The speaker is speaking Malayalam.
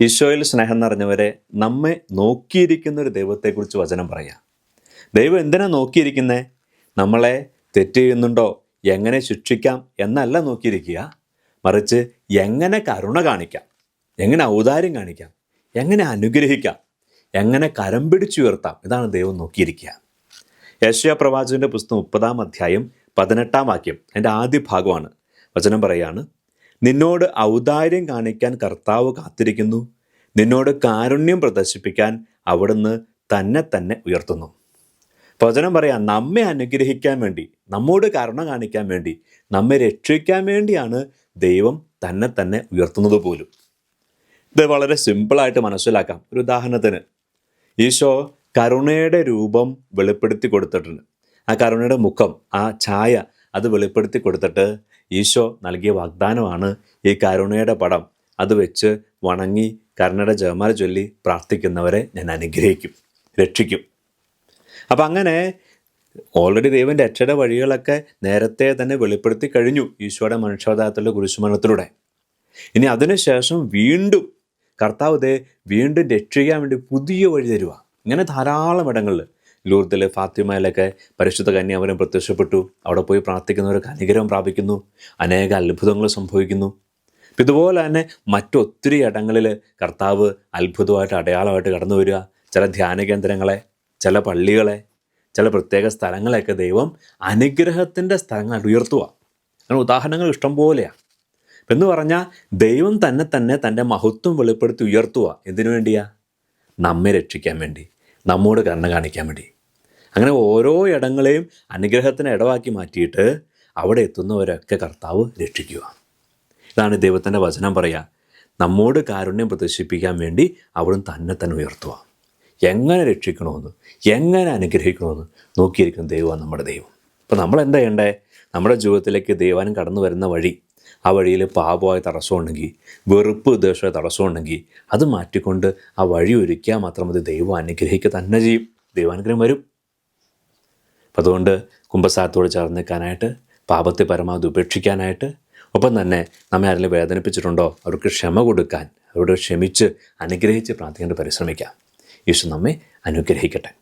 ഈശോയിൽ സ്നേഹം നിറഞ്ഞവരെ നമ്മെ നോക്കിയിരിക്കുന്ന ഒരു ദൈവത്തെക്കുറിച്ച് വചനം പറയാം. ദൈവം എന്തിനാ നോക്കിയിരിക്കുന്നേ? നമ്മളെ തെറ്റ് ചെയ്യുന്നുണ്ടോ? എങ്ങനെ ശിക്ഷിക്കാം? എന്നല്ല നോക്കിയിരിക്കുക. മറിച്ച് എങ്ങനെ കരുണ കാണിക്കാം? എങ്ങനെ ഔദാര്യം കാണിക്കാം? എങ്ങനെ അനുഗ്രഹിക്കാം? എങ്ങനെ കരം പിടിച്ചുയർത്താം ഇതാണ് ദൈവം നോക്കിയിരിക്കുക. യേശയ പ്രവാചകന്റെ പുസ്തകം മുപ്പതാം അധ്യായം പതിനെട്ടാം വാക്യം അതിന്റെ ആദ്യ ഭാഗമാണ് വചനം പറയാണ് നിന്നോട് ഔദാര്യം കാണിക്കാൻ കർത്താവ് കാത്തിരിക്കുന്നു. നിന്നോട് കാരുണ്യം പ്രദർശിപ്പിക്കാൻ അവിടുന്ന് തന്നെ തന്നെ ഉയർത്തുന്നു. വചനം പറയാം നമ്മെ അനുഗ്രഹിക്കാൻ വേണ്ടി നമ്മോട് കരുണ കാണിക്കാൻ വേണ്ടി നമ്മെ രക്ഷിക്കാൻ വേണ്ടിയാണ് ദൈവം തന്നെ തന്നെ ഉയർത്തുന്നത് പോലും. ഇത് വളരെ സിമ്പിളായിട്ട് മനസ്സിലാക്കാം. ഒരു ഉദാഹരണത്തിന് ഈശോ കരുണയുടെ രൂപം വെളിപ്പെടുത്തി കൊടുത്തിട്ടുണ്ട്. ആ കരുണയുടെ മുഖം ആ ഛായ അത് വെളിപ്പെടുത്തി കൊടുത്തിട്ട് ഈശോ നൽകിയ വാഗ്ദാനമാണ് ഈ കരുണയുടെ പടം. അത് വെച്ച് വണങ്ങി കരുണയുടെ ജപമാല ചൊല്ലി പ്രാർത്ഥിക്കുന്നവരെ ഞാൻ അനുഗ്രഹിക്കും രക്ഷിക്കും. അപ്പം അങ്ങനെ ഓൾറെഡി ദൈവം രക്ഷയുടെ വഴികളൊക്കെ നേരത്തെ തന്നെ വെളിപ്പെടുത്തി കഴിഞ്ഞു ഈശോയുടെ മനുഷ്യാവതാരത്തിലുള്ള കുരിശുമരണത്തിലൂടെ. ഇനി അതിനുശേഷം വീണ്ടും കർത്താവ് ദേ വീണ്ടും രക്ഷിക്കാൻ വേണ്ടി പുതിയ വഴി തരുക ഇങ്ങനെ ധാരാളം ഇടങ്ങളിൽ ലൂർദിൽ ഫാത്തിമയിലൊക്കെ പരിശുദ്ധ കന്യാവരം പ്രത്യക്ഷപ്പെട്ടു. അവിടെ പോയി പ്രാർത്ഥിക്കുന്നവർക്ക് അനുഗ്രഹം പ്രാപിക്കുന്നു. അനേക അത്ഭുതങ്ങൾ സംഭവിക്കുന്നു. ഇതുപോലെ തന്നെ മറ്റൊത്തിരി ഇടങ്ങളിൽ കർത്താവ് അത്ഭുതമായിട്ട് അടയാളമായിട്ട് കടന്നു വരിക. ചില ധ്യാന കേന്ദ്രങ്ങളെ ചില പള്ളികളെ ചില പ്രത്യേക സ്ഥലങ്ങളെയൊക്കെ ദൈവം അനുഗ്രഹത്തിന്റെ സ്ഥലങ്ങളായിട്ട് ഉയർത്തുക. അങ്ങനെ ഉദാഹരണങ്ങൾ ഇഷ്ടം പോലെയാണ് എന്ന് പറഞ്ഞാൽ ദൈവം തന്നെ തന്നെ തന്റെ മഹത്വം വെളിപ്പെടുത്തി ഉയർത്തുക. എന്തിനു വേണ്ടിയാ? നമ്മെ രക്ഷിക്കാൻ വേണ്ടി. നമ്മോട് കരുണ കാണിക്കാൻ വേണ്ടി. അങ്ങനെ ഓരോ ഇടങ്ങളെയും അനുഗ്രഹത്തിന് ഇടവാക്കി മാറ്റിയിട്ട് അവിടെ എത്തുന്നവരൊക്കെ കർത്താവ് രക്ഷിക്കുക. ഇതാണ് ദൈവത്തിന്റെ വചനം പറയുക. നമ്മോട് കാരുണ്യം പ്രദർശിപ്പിക്കാൻ വേണ്ടി അവിടുന്ന് തന്നെ തന്നെ ഉയർത്തുക. എങ്ങനെ രക്ഷിക്കണമെന്ന് എങ്ങനെ അനുഗ്രഹിക്കണമെന്ന് നോക്കിയിരിക്കുന്ന ദൈവമാണ് നമ്മുടെ ദൈവം. അപ്പോൾ നമ്മൾ എന്താ ചെയ്യണ്ടേ? നമ്മുടെ ജീവിതത്തിലേക്ക് ദൈവാനും കടന്നു വരുന്ന വഴി ആ വഴിയിൽ പാപമായ തടസ്സമുണ്ടെങ്കിൽ വെറുപ്പ് ദേശമായ തടസ്സമുണ്ടെങ്കിൽ അത് മാറ്റിക്കൊണ്ട് ആ വഴി ഒരുക്കിയാൽ മാത്രം മതി. ദൈവം അനുഗ്രഹിക്കുക തന്നെ ചെയ്യും. ദൈവാനുഗ്രഹം വരും. അപ്പം അതുകൊണ്ട് കുംഭസാരത്തോട് ചേർന്ന് നിൽക്കാനായിട്ട് പാപത്തെ പരമാവധി ഉപേക്ഷിക്കാനായിട്ട് ഒപ്പം തന്നെ നമ്മെ ആരെങ്കിലും വേദനിപ്പിച്ചിട്ടുണ്ടോ അവർക്ക് ക്ഷമ കൊടുക്കാൻ അവരോട് ക്ഷമിച്ച് അനുഗ്രഹിച്ച് പ്രാർത്ഥിക്കേണ്ട പരിശ്രമിക്കാം. യേശു നമ്മെ അനുഗ്രഹിക്കട്ടെ.